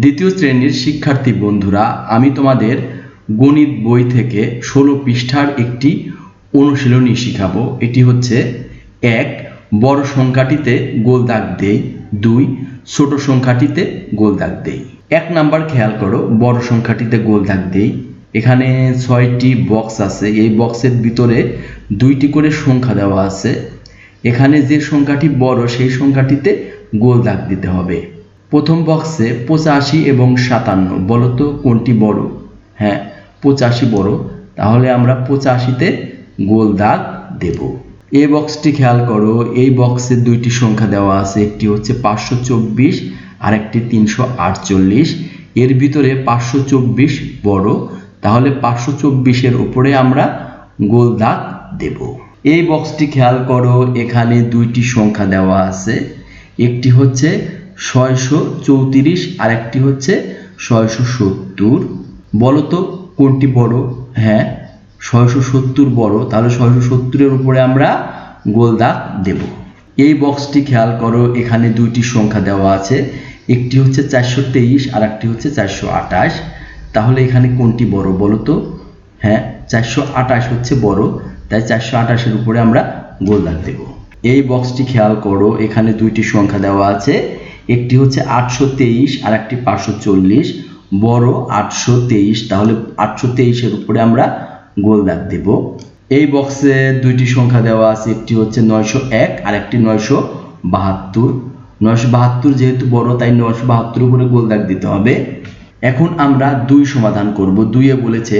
দ্বিতীয় শ্রেণির শিক্ষার্থী বন্ধুরা, আমি তোমাদের গণিত বই থেকে ষোলো পৃষ্ঠার একটি অনুশীলনী শিখাবো। এটি হচ্ছে এক, বড় সংখ্যাটিতে গোল দাগ দেই। দুই, ছোট সংখ্যাটিতে গোল দাগ দেই। এক নাম্বার খেয়াল করো, বড় সংখ্যাটিতে গোল দাগ দেই। এখানে ছয়টি বক্স আছে, এই বক্সের ভিতরে দুইটি করে সংখ্যা দেওয়া আছে। এখানে যে সংখ্যাটি বড়, সেই সংখ্যাটিতে গোল দাগ দিতে হবে। প্রথম বক্সে পঁচাশি এবং সাতান্ন। বলো তো কোনটি বড়? হ্যাঁ পঁচাশি বড়। তাহলে আমরা পঁচাশিতে গোল দাগ দেব। এই বক্সটি খেয়াল করো, এই বক্সে দুইটি সংখ্যা দেওয়া আছে। একটি হচ্ছে পাঁচশো চব্বিশ আর একটি তিনশো আটচল্লিশ। এর ভিতরে পাঁচশো চব্বিশ বড়। তাহলে পাঁচশো চব্বিশের উপরে আমরা গোল দাগ দেব। এই বক্সটি খেয়াল করো, এখানে দুইটি সংখ্যা দেওয়া আছে। একটি হচ্ছে ছয়শো চৌত্রিশ আর একটি হচ্ছে ছয়শো সত্তর। বলো তো কোনটি বড়? হ্যাঁ ছয়শো সত্তর বড়, তাহলে ছয়শো সত্তরের উপরে আমরা গোল দাগ দেব। এই বক্সটি খেয়াল করো, এখানে দুইটি সংখ্যা দেওয়া আছে। একটি হচ্ছে চারশো তেইশ আর একটি হচ্ছে চারশো আঠাশ। তাহলে এখানে কোনটি বড় বলো তো হ্যাঁ চারশো আঠাশ হচ্ছে বড়, তাই চারশো আঠাশের উপরে আমরা গোল দাগ দেব। এই বক্সটি খেয়াল করো, এখানে দুইটি সংখ্যা দেওয়া আছে। একটি হচ্ছে আটশো তেইশ আর একটি পাঁচশো চল্লিশ। বড় আটশো তেইশ, তাহলে আটশো তেইশের উপরে আমরা গোল দাগ দেব। এই বক্সে দুইটি সংখ্যা দেওয়া আছে, একটি হচ্ছে নয়শো এক আর একটি নয়শো বাহাত্তর। নয়শো বাহাত্তর যেহেতু বড়, তাই নয়শো বাহাত্তর উপরে গোল দাগ দিতে হবে। এখন আমরা দুই সমাধান করব। দুইয়ে বলেছে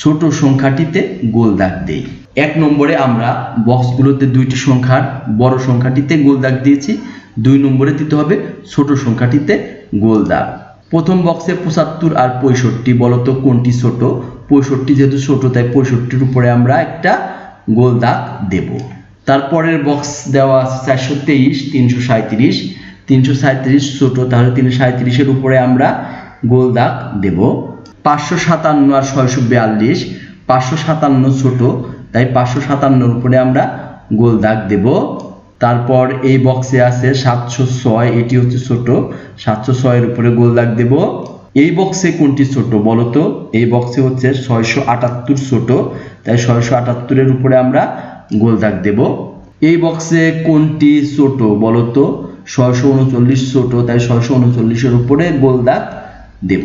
ছোট সংখ্যাটিতে গোল দাগ দেই। এক নম্বরে আমরা বক্সগুলোতে দুইটি সংখ্যার বড় সংখ্যাটিতে গোল দাগ দিয়েছি। দুই নম্বরে দিতে হবে ছোট সংখ্যাটিতে গোল দাগ। প্রথম বক্সে পঁচাত্তর আর পঁয়ষট্টি বলতো কোনটি ছোট? পঁয়ষট্টি যেহেতু ছোট, তাই পঁয়ষট্টির উপরে আমরা একটা গোল দাগ দেব। তারপরের বক্স দেওয়া আছে চারশো তেইশ, তিনশো সাঁত্রিশ তিনশো সাঁত্রিশ ছোট, তাহলে তিনশো সাঁত্রিশের উপরে আমরা গোল দাগ দেব। পাঁচশো সাতান্ন আর ছয়শো বিয়াল্লিশ। পাঁচশো সাতান্ন ছোট, তাই পাঁচশো সাতান্নর উপরে আমরা গোল দাগ দেব। তারপর এই বক্সে আছে সাতশো ছয়, এটি হচ্ছে ছোট। সাতশো ছয়ের উপরে গোল দাগ দেব। এই বক্সে কোনটি ছোট বলো তো? এই বক্সে হচ্ছে ছয়শো আটাত্তর ছোট। তাই ছয়শো আটাত্তরের উপরে আমরা গোল দাগ দেব। এই বক্সে কোনটি ছোট বলতো ছয়শো উনচল্লিশ ছোট, তাই ছয়শো উনচল্লিশের উপরে গোল দাগ দেব।